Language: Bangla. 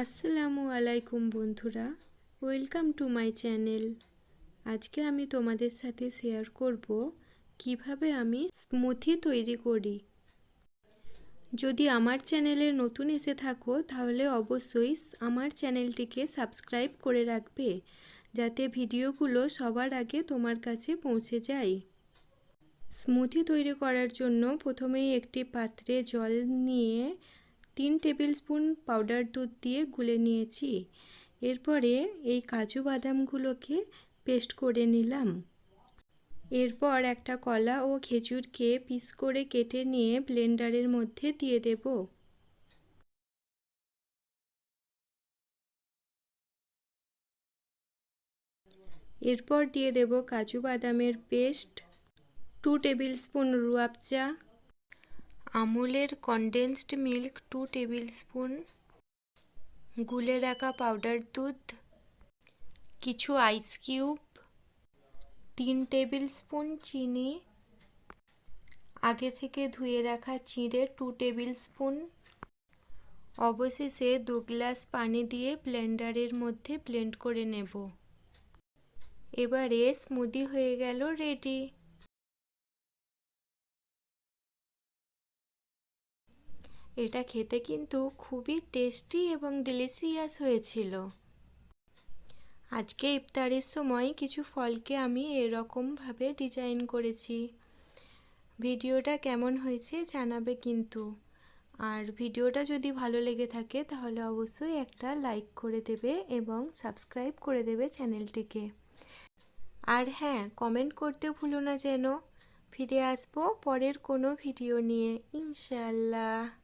আসসালামু আলাইকুম বন্ধুরা, ওয়েলকাম টু মাই চ্যানেল। আজকে আমি তোমাদের সাথে শেয়ার করব কীভাবে আমি স্মুথি তৈরি করি। যদি আমার চ্যানেলে নতুন এসে থাকো, তাহলে অবশ্যই আমার চ্যানেলটিকে সাবস্ক্রাইব করে রাখবে, যাতে ভিডিওগুলো সবার আগে তোমার কাছে পৌঁছে যায়। স্মুথি তৈরি করার জন্য প্রথমেই একটি পাত্রে জল নিয়ে তিন টেবিল স্পুন পাউডার দুধ দিয়ে গুলে নিয়েছি। এরপরে এই কাজু বাদামগুলোকে পেস্ট করে নিলাম। এরপর একটা কলা ও খেজুরকে পিস করে কেটে নিয়ে ব্লেন্ডারের মধ্যে দিয়ে দেব। এরপর দিয়ে দেব কাজু বাদামের paste. Two tablespoon Rooh Afza আমুলের condensed milk two tablespoon গুলে রাখা পাউডার দুধ, কিছু আইস কিউব তিন টেবিল স্পুন চিনি, আগে থেকে ধুয়ে রাখা চিঁড়ে টু টেবিল স্পুন অবশেষে দু গ্লাস পানি দিয়ে ব্লেন্ডারের মধ্যে ব্লেন্ড করে নেব। এবারে স্মুদি হয়ে গেল রেডি এটা খেতে কিন্তু খুবই টেস্টি এবং ডিলিশিয়াস হয়েছিল। আজকে ইফতারের সময় কিছু ফলকে আমি এরকমভাবে ডিজাইন করেছি। ভিডিওটা কেমন হয়েছে জানাবে কিন্তু। আর ভিডিওটা যদি ভালো লেগে থাকে তাহলে অবশ্যই একটা লাইক করে দেবে এবং সাবস্ক্রাইব করে দেবে চ্যানেলটিকে আর হ্যাঁ কমেন্ট করতে ভুলো না যেন। ফিরে আসব পরের কোনো ভিডিও নিয়ে ইনশাল্লাহ